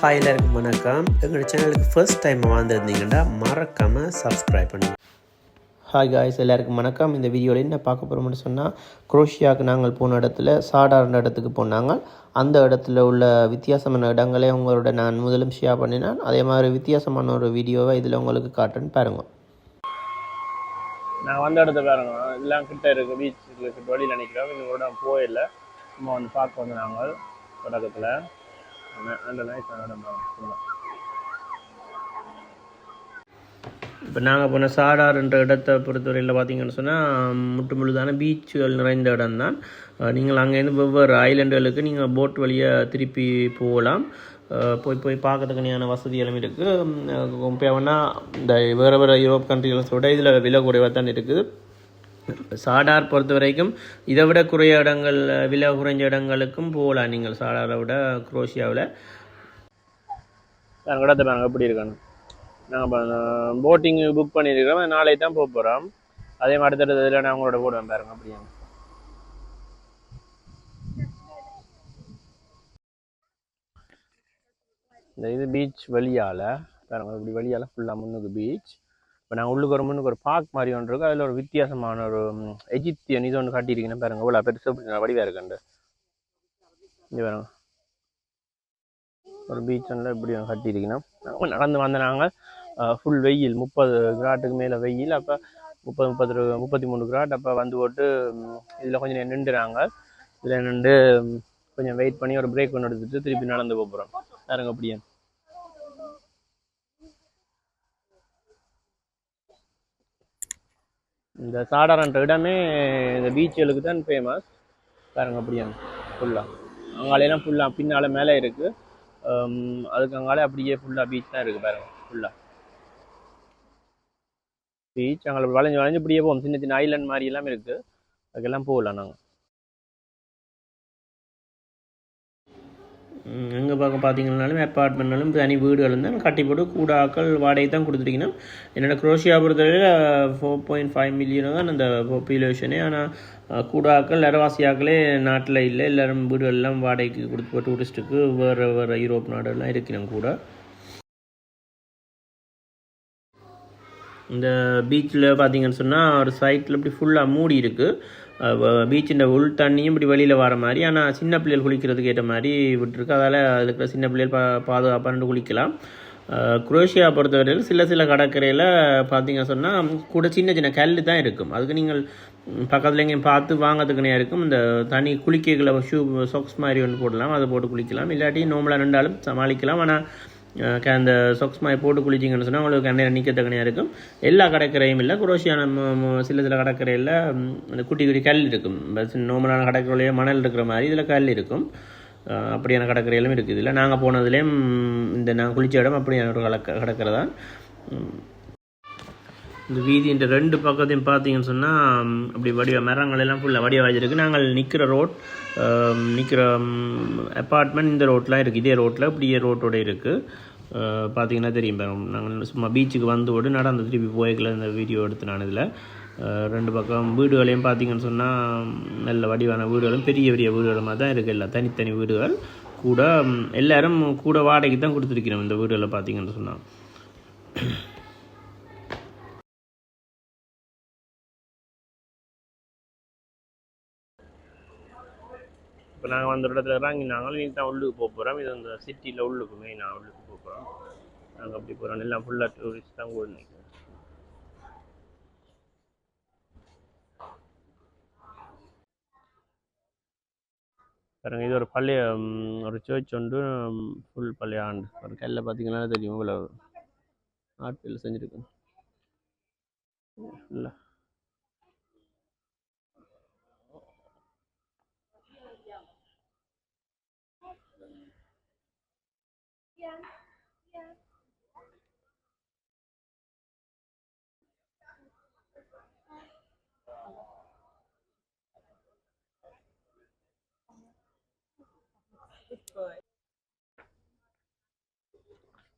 Hi எல்லாருக்கும் வணக்கம். எங்களோட சேனலுக்கு ஃபர்ஸ்ட் டைம் வந்திருந்தீங்கன்னா மறக்காமல் சப்ஸ்கிரைப் பண்ணுங்கள் ஹாய் காய்ஸ் எல்லாருக்கும் வணக்கம். இந்த வீடியோவில் என்ன பார்க்க போகிறோம்னு சொன்னால் குரோஷியாவுக்கு நாங்கள் போன இடத்துல சாதாரண இடத்துக்கு போனாங்க. அந்த இடத்துல உள்ள வித்தியாசமான இடங்களை உங்களோட நான் முதலும் ஷேர் பண்ணினேன். அதே மாதிரி வித்தியாசமான ஒரு வீடியோவை இதில் உங்களுக்கு காட்டுன்னு பாருங்க. நான் வந்த இடத்த பாருங்க. எல்லாம் கிட்ட இருக்கு பீச் கிட்ட வழியில் நிற்கிறோம் இன்னும் கூட போயிடல சும்மா வந்து பார்க்க வந்து நாங்கள் தொடக்கத்தில் இப்போ நாங்கள் போன சாடார்ன்ற இடத்தை பொறுத்தவரையில் பார்த்தீங்கன்னு சொன்னால் முட்டு முழுதான பீச்சுகள் நிறைந்த இடம் தான் நீங்கள் அங்கேருந்து வெவ்வேறு ஐலண்டுகளுக்கு நீங்கள் போட் வழியாக திருப்பி போகலாம். போய் போய் பார்க்கறதுக்கான வசதி எல்லாம் இருக்குது கம்பேர்னா இந்த வேறு வேறு யூரோப் கண்ட்ரிகளை விட இதில் விலை குறைவாக தான் இருக்குது. சாடார் பொறுத்த வரைக்கும் இதை விட குறைய இடங்கள் விலை குறைஞ்ச இடங்களுக்கும் போகலாம் நீங்கள் சாடாரை விட குரோஷியாவில். நாங்கள் கூட பாருங்க எப்படி இருக்கணும். நாங்கள் போட்டிங் புக் பண்ணியிருக்கிறோம். நாளைக்கு தான் போக போகிறோம் அதே மாதிரி அடுத்த இதில் நான் உங்களோட போடுவேன் பாருங்க. அப்படியே. இந்த இது பீச் வழியால் பாருங்க. இப்படி வழியால் ஃபுல்லாக முன்னுக்கு பீச் இப்போ நான் உள்ளுக்கு வரும்போது ஒரு பார்க் மாதிரி ஒன்று இருக்கு அதில் ஒரு வித்தியாசமான ஒரு ம், எஜிப்தியன் இது ஒன்று காட்டியிருக்கேன் பாருங்க. இவ்வளோ பெருசு வடிவாக இருக்குண்டு இங்கே பாருங்க. ஒரு பீச் ஒன்றில் இப்படி ஒன்று கட்டியிருக்கணும் நடந்து வந்த நாங்கள் ஃபுல் வெயில். முப்பது கிராட்டுக்கு மேலே வெயில். அப்போ முப்பது முப்பது முப்பத்தி மூணு கிராட். அப்போ வந்து போட்டு இதில் கொஞ்சம் நேரம் நின்றுறாங்க. இதில் நின்று கொஞ்சம் வெயிட் பண்ணி ஒரு பிரேக் ஒன்று எடுத்துட்டு திருப்பி நடந்து போகிறோம் பாருங்க அப்படியே. இந்த சாடாரன்ற இடமே இந்த பீச்சுகளுக்கு தான் ஃபேமஸ் பாருங்க அப்படியே ஃபுல்லாக அங்காலையெல்லாம் ஃபுல்லாக பின்னால் மேலே இருக்குது அதுக்கு அங்காலே அப்படியே ஃபுல்லாக பீச் தான் இருக்குது பாருங்க ஃபுல்லாக பீச் அங்கே வளைஞ்சு வளைஞ்சு இப்படியே போவோம். சின்ன சின்ன ஐலண்ட் மாதிரி எல்லாம் இருக்குது அதுக்கெல்லாம் போகலாம் நாங்கள் எங்கே பார்க்க பார்த்தீங்கன்னாலும் அப்பார்ட்மெண்ட்னாலும் தனி வீடுகளும் தான் கட்டி போட்டு கூட ஆக்கள் வாடகை தான் கொடுத்துருக்கணும் என்னோட குரோஷியா பொறுத்தவரையில் ஃபோர் பாயிண்ட் ஃபைவ் மில்லியன் தான் அந்த பாப்புலேஷனே ஆனால் கூட ஆக்கள் அரவாசி ஆக்களே நாட்டில் இல்லை. எல்லாரும் வீடுகள்லாம் வாடகைக்கு கொடுத்து டூரிஸ்ட்டுக்கு வேறு வேறு யூரோப் நாடுகள்லாம் இருக்கணும் கூட. இந்த பீச்சில் பார்த்தீங்கன்னு சொன்னால் ஒரு சைட்டில் இப்படி ஃபுல்லாக மூடி இருக்குது பீச்சின் உள் தண்ணியும் இப்படி வெளியில் வர மாதிரி ஆனால் சின்ன பிள்ளைகள் குளிக்கிறதுக்கு ஏற்ற மாதிரி விட்டுருக்கு. அதால் அதுக்கு சின்ன பிள்ளைகள் பா பாதுகாப்பாக குளிக்கலாம். குரோஷியா பொறுத்தவரையில் சில சில கடற்கரையில் பார்த்தீங்க சொன்னால் கூட சின்ன சின்ன கல் தான் இருக்கும். அதுக்கு நீங்கள் பக்கத்தில் எங்கேயும் பார்த்து வாங்கிறதுக்குனே இருக்கும். இந்த தனி குளிக்கைகளை ஷூ சாக்ஸ் மாதிரி ஒன்று போடலாம். அதை போட்டு குளிக்கலாம். இல்லாட்டி நோம்பலாக நின்றாலும் சமாளிக்கலாம். ஆனால் அந்த சொக்ஸ் மாதிரி போட்டு குளிச்சிங்கன்னு சொன்னால் உங்களுக்கு கண்ணையில் நிற்க இருக்கும். எல்லா கடற்கரையும் இல்லை குரோஷியான சில சில கடற்கரையில் அந்த குட்டி குட்டி கல் இருக்கும். நார்மலான கடற்கரையிலேயே மணல் இருக்கிற மாதிரி இதில் கல் இருக்கும். அப்படியான கடற்கரையிலும் இருக்குது. இதில் நாங்கள் போனதுலேயும் இந்த நாங்கள் குளிச்ச இடம் அப்படியான ஒரு கடற்க கடற்கரை தான். இந்த வீதியின் ரெண்டு பக்கத்தையும் பார்த்தீங்கன்னு சொன்னால் அப்படி வடிவ மரங்கள் எல்லாம் ஃபுல்லாக வடிவ வச்சிருக்கு நாங்கள் நிற்கிற ரோட் நிற்கிற அப்பார்ட்மெண்ட் இந்த ரோட்லாம் இருக்குது இதே ரோட்டில் இப்படியே ரோட்டோட இருக்குது பார்த்தீங்கன்னா தெரியும் நாங்கள் சும்மா பீச்சுக்கு வந்து விட்டு நடந்து திருப்பி போய்க்கல இந்த வீடியோ எடுத்து நான் இதில். ரெண்டு பக்கம் வீடுகளையும் பார்த்தீங்கன்னு சொன்னால் நல்ல வடிவான வீடுகளும் பெரிய பெரிய வீடுகளுமாக தான் இருக்குது எல்லாம் தனித்தனி வீடுகள் கூட எல்லோரும் எல்லாரும் கூட வாடகைக்கு தான் கொடுத்துருக்கிறோம் இந்த வீடுகளை பார்த்தீங்கன்னு சொன்னால் இப்போ நாங்கள் வந்த இடத்துல இறங்கி நாங்களும் இனி தான் உள்ளுக்கு போக போகிறோம் இது அந்த சிட்டியில் உள்ளுக்கு மெயினாக உள்ளுக்கு போக போகிறோம் நாங்கள் அப்படி போகிறோம் எல்லாம் ஃபுல்லாக டூரிஸ்ட் தான் கூட நிற்கிறோம் பாருங்க இது ஒரு பழைய ஒரு சர்ச் ஒன்று ஃபுல் பழைய ஆண்டு. ஒரு கல்ல பார்த்தீங்கன்னா தெரியும். இவ்வளோ ஆட்பில் செஞ்சுருக்கோம் ஃபுல்லாக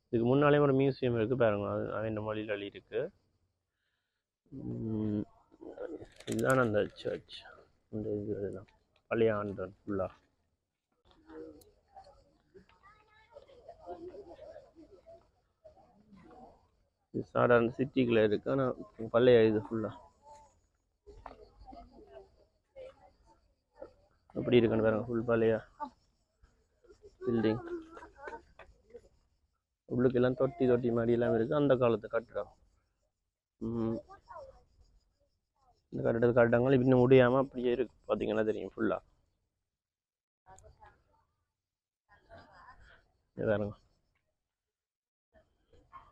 இதுக்கு முன்னாலே ஒரு மியூசியம் இருக்குது பாருங்க. அது அவன் மொழியில் அழி இருக்கு உம், இதுதான் அந்த சர்ச் இந்த இது இதுதான் பழைய ஆண்டன் ஃபுல்லாக இது சாதாரண சிட்டிக்குள்ளே இருக்கு. ஆனால் பழைய இது ஃபுல்லாக அப்படி இருக்குன்னு பாருங்க ஃபுல் பழைய பில்டிங் உள்ளுக்கெல்லாம் தொட்டி தொட்டி மாதிரி எல்லாம் இருக்கு. அந்த காலத்து கட்டிடம். இந்த கட்டிடத்து கட்டிடங்கள் இன்னும் முடியாமல் அப்படியே இருக்கு. பார்த்தீங்கன்னா தெரியும் ஃபுல்லாக பாருங்க.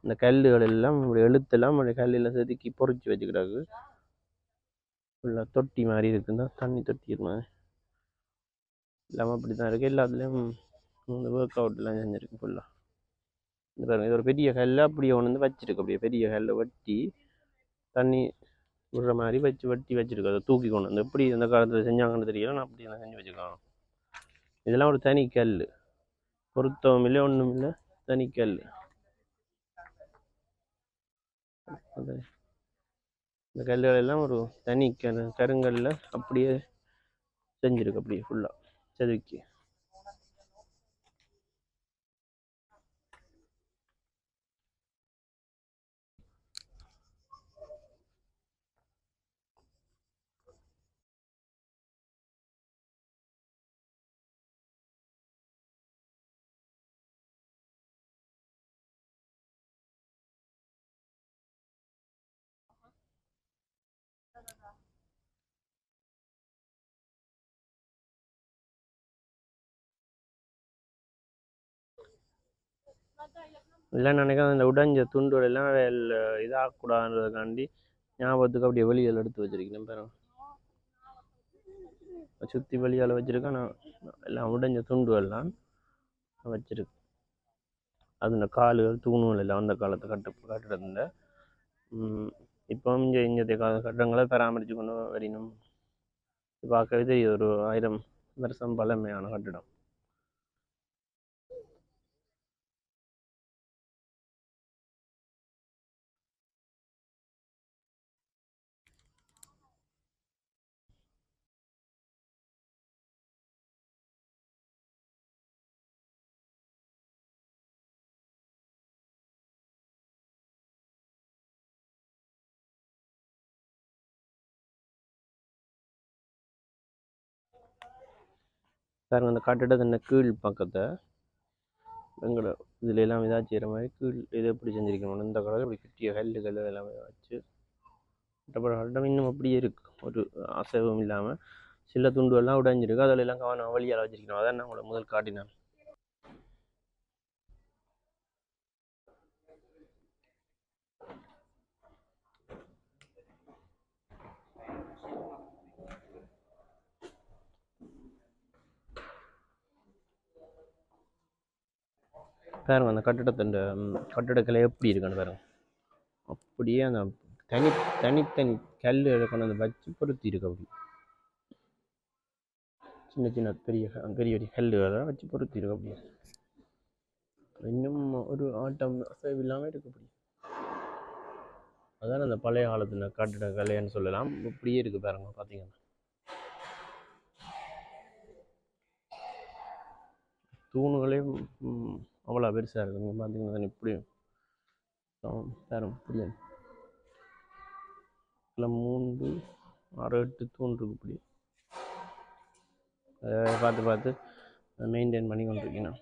இந்த கல்லுகள் எல்லாம் எழுத்தெல்லாம் அந்த கல்லில் செதுக்கி பொறிச்சு வச்சுக்கிறாங்க ஃபுல்லாக தொட்டி மாதிரி இருக்குன்னா தண்ணி தொட்டி மாதிரி எல்லாமே அப்படி தான் இருக்குது எல்லாத்துலேயும் இந்த ஒர்க் அவுட்லாம் செஞ்சுருக்கு ஃபுல்லாக இந்த பாருங்க இது ஒரு பெரிய கல்லை. அப்படியே ஒன்று வந்து வச்சிருக்கு. அப்படியே பெரிய கல்லை வெட்டி தண்ணி விடுற மாதிரி வச்சு வெட்டி வச்சுருக்கோம் அதை தூக்கி கொண்டு வந்து எப்படி இந்த காலத்தில் செஞ்சாங்கன்னு தெரியல. நான் அப்படி தான் செஞ்சு வச்சுருக்காங்க இதெல்லாம் ஒரு தனி கல் பொருத்தம் இல்லை ஒன்றும் இல்லை தனி கல் அது. இந்த கல்லுகள் எல்லாம் ஒரு தனி கரு கருங்கல்ல அப்படியே செஞ்சிருக்கு அப்படியே ஃபுல்லாக செதுக்கி. இல்லை நினைக்கிறேன் இந்த உடைஞ்ச துண்டுகள் எல்லாம் இதாகக்கூடாதுன்றதுக்காண்டி ஞாபகத்துக்கு அப்படியே வெளியில் எடுத்து வச்சிருக்கேன் பேரும் சுற்றி வெளியால் வச்சுருக்கேன் நான் எல்லாம் உடைஞ்ச துண்டுகள்லாம் வச்சுருக்கேன். அது இந்த கால்கள் தூணுகள் எல்லாம் அந்த காலத்தை கட்டு கட்டிடத்துல. இப்போ இங்கே இங்கே கால கட்டடங்களை பராமரித்து கொண்டு வரணும் பார்க்கவே தெரியும் ஒரு ஆயிரம் வருஷம் பழமையான கட்டிடம். பாருங்கள் அந்த கட்டிடத்தின் கீழ் பக்கத்தை எங்களோட இதில் எல்லாம் இதா செய்கிற மாதிரி கீழ் இதை எப்படி செஞ்சிருக்கணும்? இந்த கலர் இப்படி கிட்டிய கல்லுகள் எல்லாமே வச்சு கட்டப்பட கட்டம் இன்னும் அப்படியே இருக்குது ஒரு அசைவும் இல்லாமல் சில துண்டுகள்லாம் உடைஞ்சிருக்கு. அதில் எல்லாம் கவனம் வழியால் வச்சிருக்கணும். அதான் நான் உங்களை முதல் காட்டினேன். பாருங்கள் அந்த கட்டிடத்தின் கட்டிடக்கலை எப்படி இருக்குன்னு பாருங்கள் அப்படியே அந்த தனி தனித்தனி கல் கொண்டு வந்து வச்சு பொருத்தி இருக்கு அப்படி. சின்ன சின்ன பெரிய க- பெரிய பெரிய கல்லுகளை வச்சு பொருத்தி இருக்கு அப்படியே. இன்னும் ஒரு ஆட்டம் அசைவு இல்லாமல் இருக்கு அப்படி. அதான் அந்த பழைய காலத்துல கட்டிட கலைன்னு சொல்லலாம். இப்படியே இருக்குது பாருங்க பார்த்தீங்கன்னா தூணுகளே அவ்வளோ பெருசாக இருக்கும் நீங்கள் பார்த்தீங்கன்னா இப்படி பாருங்க இப்படி இதில் மூன்று ஆறு எட்டு தூண் இருக்கு இப்படி. அதை பார்த்து பார்த்து மெயின்டைன் பண்ணி கொண்டிருக்கீங்க.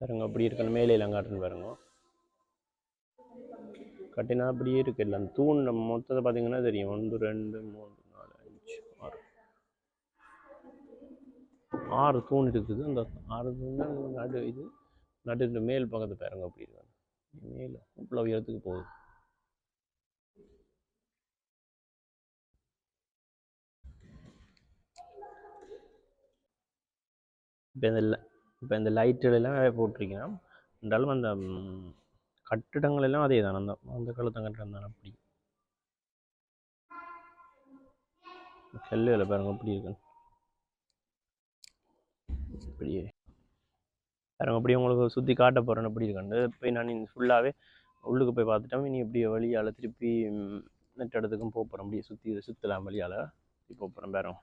பாருங்க அப்படி இருக்கணும். மேலே எல்லாம் காட்டுன்னு பாருங்க. கட்டினா அப்படியே இருக்கு. இல்லை அந்த தூண் நம்ம மொத்தத்தை பார்த்தீங்கன்னா தெரியும். ஒன்று ரெண்டு மூணு நாலு அஞ்சு ஆறு. ஆறு தூண் இருக்குது. அந்த ஆறு தூண் தான் நடு இது நடு மேல் பக்கத்து பாருங்க அப்படி இருக்காங்க மேலே இவ்வளோ உயரத்துக்கு போகுது. இப்போ இந்த இப்போ இந்த லைட்டுலாம் எல்லாம் போட்டிருக்கீங்கன்னா இருந்தாலும் அந்த கட்டிடங்கள் எல்லாம் அதே தான் அந்த அந்த காலத்து கட்டிடம் தான் அப்படி. கல்லுகளை பாருங்க அப்படி இருக்கு. அப்படியே பாருங்க அப்படியே உங்களுக்கு சுற்றி காட்ட போகிறேன்னு அப்படி இருக்காண்டு போய் நான் ஃபுல்லாகவே உள்ளுக்கு போய் பார்த்துட்டோம் இனி எப்படியோ வழியால் திருப்பி ம், இடத்துக்கும் போக போகிறோம் அப்படியே சுற்றி சுற்றலாம் வழியால். போக போகிறோம் பாருங்க.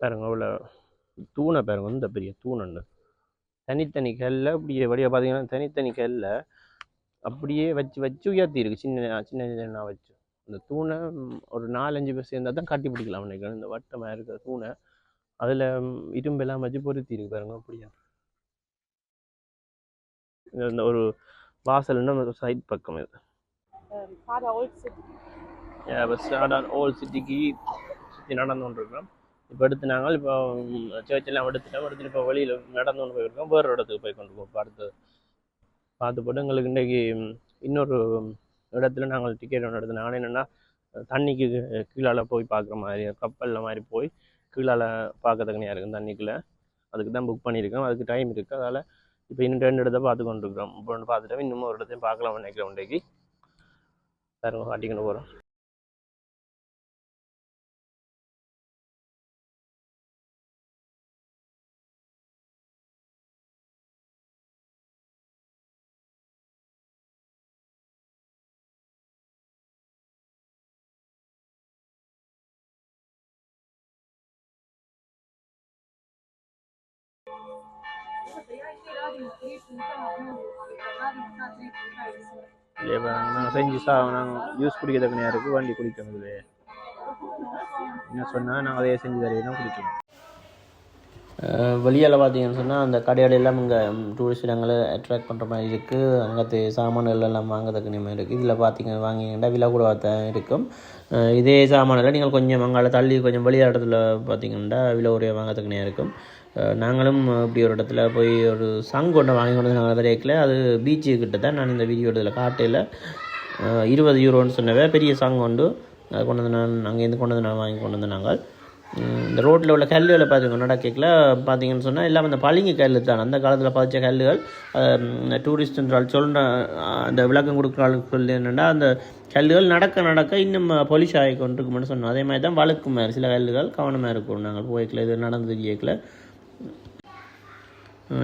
பாருங்க அவ்வளோ தூணை பாருங்க இந்த பெரிய தூணுண்டு தனித்தனி கல்ல அப்படியே வழியாக பார்த்தீங்கன்னா தனித்தனி கல்ல அப்படியே வச்சு வச்சு உயர்த்தி இருக்கு. சின்ன சின்ன சின்ன வச்சு. அந்த தூணை ஒரு நாலஞ்சு பேர் சேர்ந்தா தான் கட்டி பிடிக்கலாம். நினைக்கிறேன் இந்த வட்டமாக இருக்கிற தூணை. அதில் இரும்பெல்லாம் வச்சு பொருத்தி இருக்கு பாருங்க அப்படியா. இந்த ஒரு வாசல்னா ஒரு சைட் பக்கம் இது. ஓல்ட் சிட்டிக்கு சுற்றி நடந்து கொண்டிருக்கிறோம். இப்போ எடுத்து நாங்கள் இப்போ சர்ச் எடுத்துட்டோம். எடுத்துட்டு இப்போ வெளியில் நடந்து கொண்டு போயிருக்கோம். வேறு இடத்துக்கு போய் கொண்டு போவோம். பார்த்து பார்த்து போட்டு எங்களுக்கு இன்றைக்கி இன்னொரு இடத்துல நாங்கள் டிக்கெட் ஒன்று எடுத்தோம் நாங்கள் என்னென்னா தண்ணிக்கு கீழால் போய் பார்க்குற மாதிரி கப்பலில் மாதிரி போய் கீழால் பார்க்கறதுக்கு இருக்கும் தண்ணிக்குள்ளே. அதுக்கு தான் புக் பண்ணியிருக்கோம். அதுக்கு டைம் இருக்குது அதால் இப்போ இன்னும் ரெண்டு இடத்த பார்த்து கொண்டிருக்கிறோம் இப்போ ஒன்று பார்த்துட்டோம். இன்னும் ஒரு இடத்தையும் பார்க்கலாம் நினைக்கிறோம். இன்றைக்கு வேறு காட்டிக்கொண்டு போகிறோம் இல்லை நாங்கள் செஞ்சு சா நாங்கள் ஜூஸ் குடிக்கிறதுக்கு நேரம் இருக்குது வண்டி குடிக்கணும் இது என்ன சொன்னால் நாங்கள் அதே செஞ்சு தரையினா குடிக்கணும் வெளியால் பார்த்தீங்கன்னு சொன்னால் அந்த கடைகள் எல்லாம் இங்கே டூரிஸ்ட் இடங்களை அட்ராக்ட் பண்ணுற மாதிரி இருக்குது அங்கே சாமான்கள் எல்லாம் வாங்குறதுக்கு மாதிரி இருக்குது இதில் பார்த்தீங்க வாங்கிங்கன்னா விலை கூட தான் இருக்கும். இதே சாமானில் நீங்கள் கொஞ்சம் அங்கால தள்ளி கொஞ்சம் வெளியாடத்தில் பார்த்தீங்கன்னா விலை உரையை வாங்குறதுக்கு நேரம் இருக்கும். நாங்களும் இப்படி ஒரு இடத்துல போய் ஒரு சங் ஒன்று வாங்கி கொண்டு வந்து நாங்கள் வரைக்கல அது பீச்சு கிட்ட தான் நான் இந்த வீடியோ இதில் காட்டையில் இருபது யூரோன்னு சொன்னவே பெரிய சாங் உண்டு. அது கொண்டு வந்து நான் அங்கேருந்து கொண்டு வந்து நான் வாங்கி கொண்டு வந்து நாங்கள். இந்த ரோட்டில் உள்ள கல்லுகளை பார்த்துக்கோங்க நடக்கல பார்த்தீங்கன்னு சொன்னால் எல்லாம் அந்த பளிங்கு கல் தான். அந்த காலத்தில் பதிச்ச கல்லுகள் டூரிஸ்ட் என்றால் சொல்கிற அந்த விளக்கம் கொடுக்குற ஆளுக்கு சொல்லி என்னென்னா அந்த கல்லுகள் நடக்க நடக்க இன்னும் பொலிஷ் ஆகி கொண்டிருக்கும்னு சொன்னோம். அதே மாதிரி தான் வழுக்கும் மாதிரி சில கல்லுகள் கவனமாக இருக்கும். நாங்கள் போய்க்கல இது நடந்து தெரியக்கல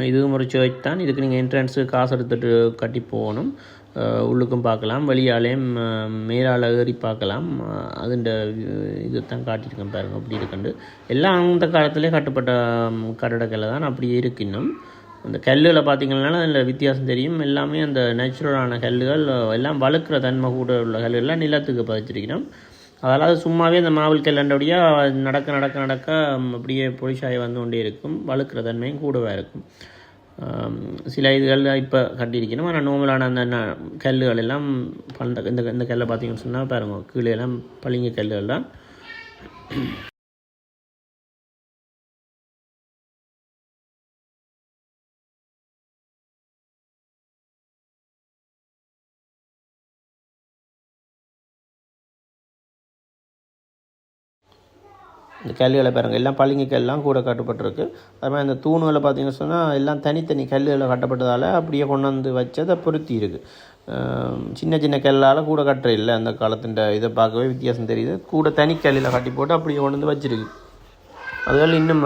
இதுவும் ஒரு சர்ச் தான். இதுக்கு நீங்கள் என்ட்ரன்ஸுக்கு காசு எடுத்துகிட்டு கட்டி போகணும். உள்ளுக்கும் பார்க்கலாம். வெளியாலேயும் மேலால் ஏறி பார்க்கலாம். அதுண்ட இது தான் காட்டியிருக்கேன் பாருங்க. அப்படி இருக்குண்டு. எல்லாம் அந்த காலத்திலே கட்டப்பட்ட கட்டடக்கலை தான் அப்படியே இருக்கு இன்னும் அந்த கல்லில் பார்த்தீங்கன்னா அதில் வித்தியாசம் தெரியும். எல்லாமே அந்த நேச்சுரலான கல்லுகள் எல்லாம் வழுக்கிற தன்மை கூட உள்ள கல்லுகள்லாம் நிலத்துக்கு பதிச்சிருக்கிறோம் அதாவது சும்மாவே அந்த மாவில் கல்லண்டபடியாக நடக்க நடக்க நடக்க அப்படியே பொலிஷாகி வந்து கொண்டே இருக்கும். வழுக்கிற தன்மையும் கூடவே இருக்கும். சில இதுகள் இப்போ கட்டியிருக்கணும். ஆனால் நோமலான அந்த ந- கல்லுகள் எல்லாம் பண்ட இந்த இந்த கல்லை பார்த்தீங்கன்னு சொன்னால் பாருங்க கீழே எல்லாம் பளிங்க கல்லுகள் தான். இந்த கல்லுகளை பாருங்கள் எல்லாம் பளிங்கு கல்லாம் கூட கட்டப்பட்டிருக்கு. அது மாதிரி அந்த தூணுகளை பார்த்தீங்கன்னு சொன்னால் எல்லாம் தனித்தனி கல்லுகளை கட்டப்பட்டதால் அப்படியே கொண்டு வந்து வச்சு அதை பொருத்தி இருக்குது சின்ன சின்ன கல்லால் கூட கட்டுற இல்லை அந்த காலத்தின் இதை பார்க்கவே வித்தியாசம் தெரியுது. கூட தனி கல்லில் கட்டி போட்டு அப்படியே கொண்டு வந்து வச்சிருக்கு. அதுகள் இன்னும்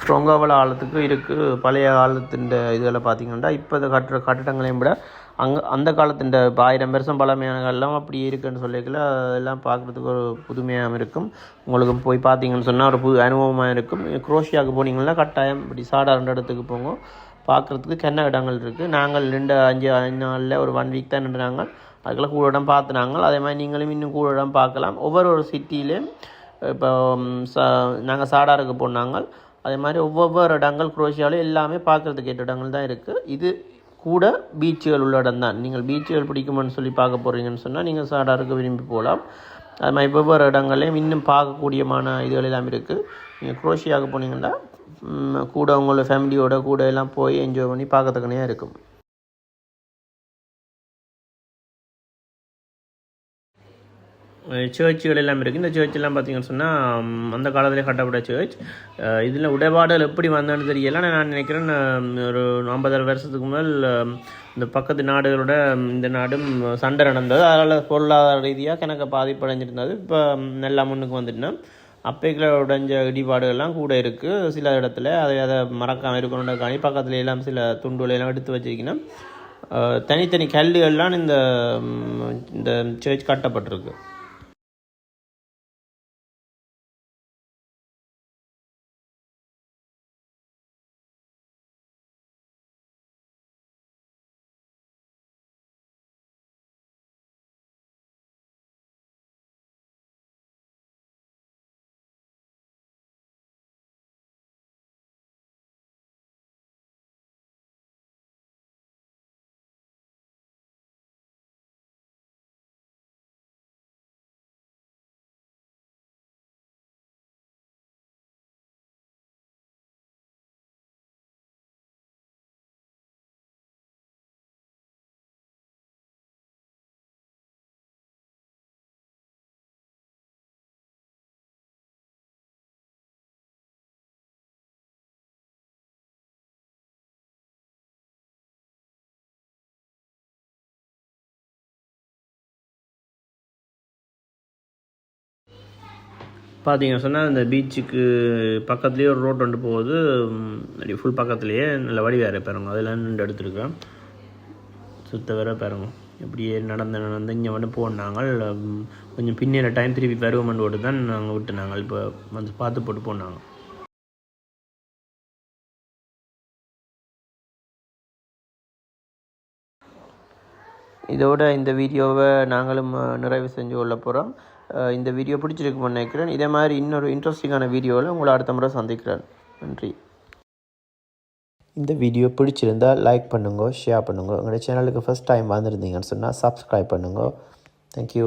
ஸ்ட்ராங்காக ஆழத்துக்கு இருக்குது பழைய காலத்தின் இதுகளை பார்த்திங்கன்னா இப்போ கட்டுற கட்டிடங்களையும் விட அங்கே அந்த காலத்தின் இப்போ ஆயிரம் வருஷம் பழமையானங்கள்லாம் அப்படி இருக்குன்னு சொல்லிக்கல அதெல்லாம் பார்க்குறதுக்கு ஒரு புதுமையாகவும் இருக்கும். உங்களுக்கு போய் பார்த்தீங்கன்னு சொன்னால் ஒரு புது அனுபவமாக இருக்கும். குரோஷியாவுக்கு போனீங்கன்னா கட்டாயம் இப்படி சாடா ரெண்டு இடத்துக்கு போங்க. பார்க்குறதுக்கு கென்ன இடங்கள் இருக்குது நாங்கள் ரெண்டு அஞ்சு அஞ்சு நாளில் ஒரு ஒன் வீக் தான் நின்றுனாங்க அதுக்கெல்லாம் கூட இடம் பார்த்துனாங்க. அதே மாதிரி நீங்களும் இன்னும் கூட இடம் பார்க்கலாம். ஒவ்வொரு ஒரு சிட்டிலையும் இப்போ நாங்கள் சாடாருக்கு போனாங்க. அதே மாதிரி ஒவ்வொரு இடங்கள் குரோஷியாவில் எல்லாமே பார்க்குறதுக்கு ஏற்ற இடங்கள் தான் இருக்குது இது கூட பீச்சுகள் உள்ள இடம் தான். நீங்கள் பீச்சுகள் பிடிக்குமென்னு சொல்லி பார்க்க போகிறீங்கன்னு சொன்னால் நீங்கள் சாடாருக்கு விரும்பி போகலாம் அது மாதிரி ஒவ்வொரு இடங்களையும் இன்னும் பார்க்கக்கூடியமான இதுகள் எல்லாம் இருக்குது நீங்கள் குரோஷியாவுக்கு போனீங்கன்னா கூட உங்களோட ஃபேமிலியோட கூட எல்லாம் போய் என்ஜாய் பண்ணி பார்க்கறதுக்குனே இருக்கும். சர்ச்சுகள் எல்லாம் இருக்குது இந்த சர்ச் எல்லாம் பார்த்தீங்கன்னு சொன்னால் அந்த காலத்திலே கட்டப்பட்ட சர்ச் இதில் உடைபாடல் எப்படி வந்தோன்னு தெரியல. நான் நினைக்கிறேன் ஒரு ஐம்பதாயிரம் வருஷத்துக்கு முதல் இந்த பக்கத்து நாடுகளோட இந்த நாடும் சண்டை நடந்தது. அதனால் பொருளாதார ரீதியாக கணக்க பாதிப்படைஞ்சிருந்தது. இப்போ நல்லா முன்னுக்கு வந்துட்டுனா அப்பைக்குள்ள உடைஞ்ச இடிபாடுகள்லாம் கூட இருக்குது சில இடத்துல அதை அதை மறக்காமல் இருக்கணுன்றக்காண்டி பக்கத்துல எல்லாம் சில துண்டுகளை எல்லாம் எடுத்து வச்சிருக்கீங்கன்னா தனித்தனி கல்லுகள்லாம் இந்த இந்த சர்ச் கட்டப்பட்டிருக்கு. பார்த்தீங்க சொன்னால் இந்த பீச்சுக்கு பக்கத்துலேயே ஒரு ரோட் ஒன்று போகுது. ஃபுல் பக்கத்துலேயே நல்ல வடி வேறு பாருங்க. அதெல்லாம் நின்று எடுத்துருக்கேன். சுத்த வேற பாருங்க. இப்படியே நடந்து நடந்து இங்கே வந்து போனாங்க கொஞ்சம் பின்னிற டைம் திருப்பி வருவோம்னு ஓட்டு தான் நாங்கள் விட்டு நாங்கள் இப்போ வந்து பார்த்து போட்டு போனாங்க இதோட இந்த வீடியோவை நாங்களும் நிறைவு செஞ்சு கொள்ள போகிறோம் இந்த வீடியோ பிடிச்சிருக்குன்னு நினைக்கிறேன். இதே மாதிரி இன்னொரு இன்ட்ரெஸ்டிங்கான வீடியோவில் உங்களை அடுத்த முறை சந்திக்கிறேன். நன்றி. இந்த வீடியோ பிடிச்சிருந்தா லைக் பண்ணுங்க ஷேர் பண்ணுங்க. உங்களோட சேனலுக்கு ஃபஸ்ட் டைம் வந்திருந்தீங்கன்னு சொன்னால் சப்ஸ்கிரைப் பண்ணுங்க. தேங்க்யூ